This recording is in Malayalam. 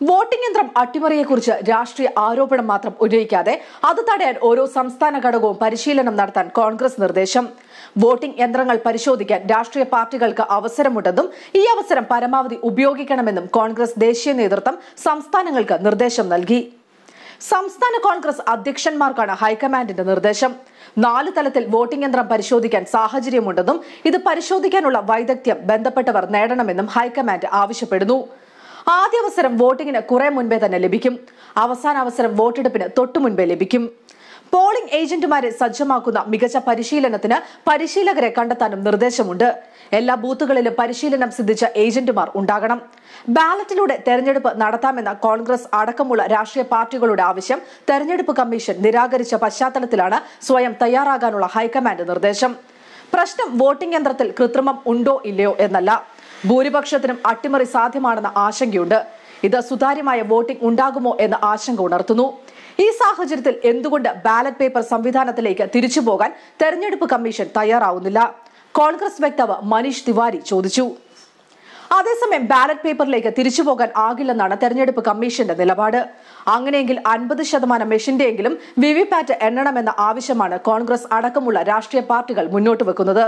വോട്ടിംഗ് യന്ത്രം അട്ടിമറിയെക്കുറിച്ച് രാഷ്ട്രീയ ആരോപണം മാത്രം ഉന്നയിക്കാതെ അത് തടയാൻ ഓരോ സംസ്ഥാന ഘടകവും പരിശീലനം നടത്താൻ കോൺഗ്രസ് നിർദ്ദേശം. വോട്ടിംഗ് യന്ത്രങ്ങൾ പരിശോധിക്കാൻ രാഷ്ട്രീയ പാർട്ടികൾക്ക് അവസരമുണ്ടെന്നും ഈ അവസരം പരമാവധി ഉപയോഗിക്കണമെന്നും കോൺഗ്രസ് ദേശീയ നേതൃത്വം സംസ്ഥാനങ്ങൾക്ക് നിർദ്ദേശം നൽകി. സംസ്ഥാന കോൺഗ്രസ് അധ്യക്ഷന്മാർക്കാണ് ഹൈക്കമാൻഡിന്റെ നിർദ്ദേശം. നാല് തലത്തിൽ വോട്ടിംഗ് യന്ത്രം പരിശോധിക്കാൻ സാഹചര്യമുണ്ടെന്നും ഇത് പരിശോധിക്കാനുള്ള വൈദഗ്ധ്യം ബന്ധപ്പെട്ടവർ നേടണമെന്നും ഹൈക്കമാൻഡ് ആവശ്യപ്പെടുന്നു. ആദ്യ അവസരം വോട്ടിങ്ങിന് കുറെ മുൻപേ തന്നെ ലഭിക്കും. അവസാന അവസരം വോട്ടെടുപ്പിന് തൊട്ടു മുൻപേ ലഭിക്കും. പോളിംഗ് ഏജന്റുമാരെ സജ്ജമാക്കുന്ന മികച്ച പരിശീലനത്തിന് പരിശീലകരെ കണ്ടെത്താനും നിർദ്ദേശമുണ്ട്. എല്ലാ ബൂത്തുകളിലും പരിശീലനം സിദ്ധിച്ച ഏജന്റുമാർ ഉണ്ടാകണം. ബാലറ്റിലൂടെ തെരഞ്ഞെടുപ്പ് നടത്താമെന്ന കോൺഗ്രസ് അടക്കമുള്ള രാഷ്ട്രീയ പാർട്ടികളുടെ ആവശ്യം തെരഞ്ഞെടുപ്പ് കമ്മീഷൻ നിരാകരിച്ച പശ്ചാത്തലത്തിലാണ് സ്വയം തയ്യാറാകാനുള്ള ഹൈക്കമാൻഡ് നിർദ്ദേശം. പ്രശ്നം വോട്ടിംഗ് യന്ത്രത്തിൽ കൃത്രിമം ഉണ്ടോ ഇല്ലയോ എന്നല്ല. ഭൂരിപക്ഷത്തിനും അട്ടിമറി സാധ്യമാണെന്ന ആശങ്കയുണ്ട്. ഇത് സുതാര്യമായ വോട്ടിംഗ് ഉണ്ടാകുമോ എന്ന ആശങ്ക ഉണർത്തുന്നു. ഈ സാഹചര്യത്തിൽ എന്തുകൊണ്ട് ബാലറ്റ് പേപ്പർ സംവിധാനത്തിലേക്ക് തിരിച്ചു പോകാൻ തെരഞ്ഞെടുപ്പ് കമ്മീഷൻ തയ്യാറാവുന്നില്ല? കോൺഗ്രസ് വക്താവ് മനീഷ് തിവാരി ചോദിച്ചു. അതേസമയം ബാലറ്റ് പേപ്പറിലേക്ക് തിരിച്ചു പോകാൻ ആകില്ലെന്നാണ് തെരഞ്ഞെടുപ്പ് കമ്മീഷന്റെ നിലപാട്. അങ്ങനെയെങ്കിൽ അൻപത് ശതമാനം മെഷീന്റെയെങ്കിലും വിവിപാറ്റ് എണ്ണണമെന്ന ആവശ്യമാണ് കോൺഗ്രസ് അടക്കമുള്ള രാഷ്ട്രീയ പാർട്ടികൾ മുന്നോട്ട് വെക്കുന്നത്.